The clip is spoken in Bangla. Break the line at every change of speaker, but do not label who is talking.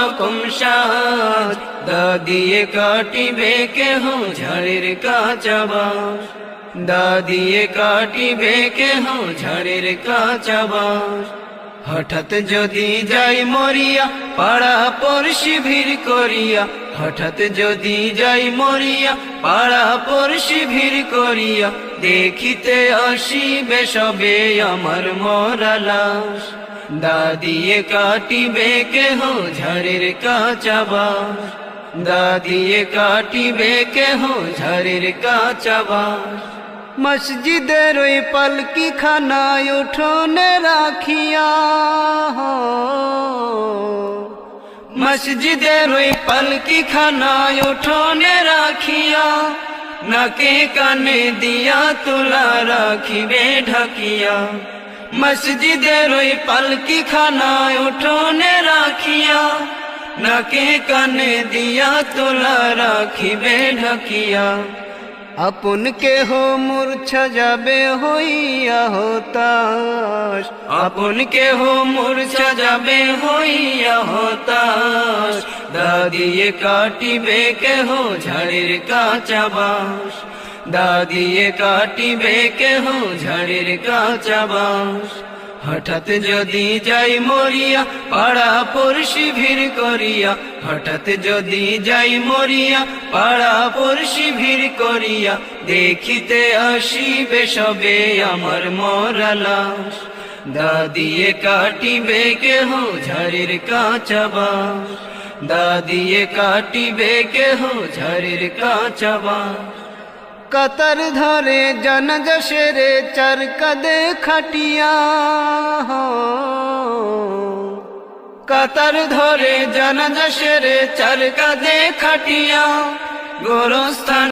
রকম সাজ। দা দিয়ে কাটিবে কেহ ঝাড়ের কাঁচা বাঁশ। দা দিয়ে কাটিবে কেহ ঝাড়ের কাঁচা বাঁশ। হঠাৎ যদি যাই মরিয়া, পাড়া পড়শি ভিড় করিয়া। হঠাৎ যদি যাই মরিয়া, পাড়া পড়শি ভিড় করিয়া। দেখিতে আসিবে সবে আমার মরা লাশ। দা দিয়ে কাটিবে কেহ ঝাড়ের কাঁচা বাঁশ দা দিয়ে কাটিবে কেহ ঝাড়ের কাঁচা বাঁশ মসজিদের ওই পালকি খানায় উঠোনে রাখিয়া মসজিদের ওই পালকি খানায় উঠোনে রাখিয়া নাকে কানে দিয়া তোলা রাখিবে ঢাকিয়া মসজিদের ওই পালকি খানায় উঠোনে রাখিয়া নাকে কানে দিয়া তোলা রাখিবে ঢাকিয়া আপন কেহ মূর্ছা যাবে হইয়া হতাশ আপন কেহ মূর্ছা যাবে হইয়া হতাশ দাদিয়ে কাটিবে কেহ ঝাড়ের কাঁচা বাঁশ দাদিয়ে কাটিবে কেহ ঝাড়ের কাঁচা বাঁশ। হঠাৎ যদি যাই মরিয়া, পাড়া পড়শি ভিড় করিয়া। হঠাৎ যদি যাই মরিয়া, পাড়া পড়শি ভিড় করিয়া। দেখিতে আসিবে সবে আমার মরা লাশ। দাদিয়ে কাটিবে কেহ ঝাড়ের কাঁচা বাঁশ। দাদিয়ে কাটিবে কেহ ঝাড়ের কাঁচা বাঁশ। কাতার ধরে জানাজা সেরে চার কাদে খাটিয়া। কাতার ধরে জানাজা সেরে চার কাদে খাটিয়া। গোরস্থান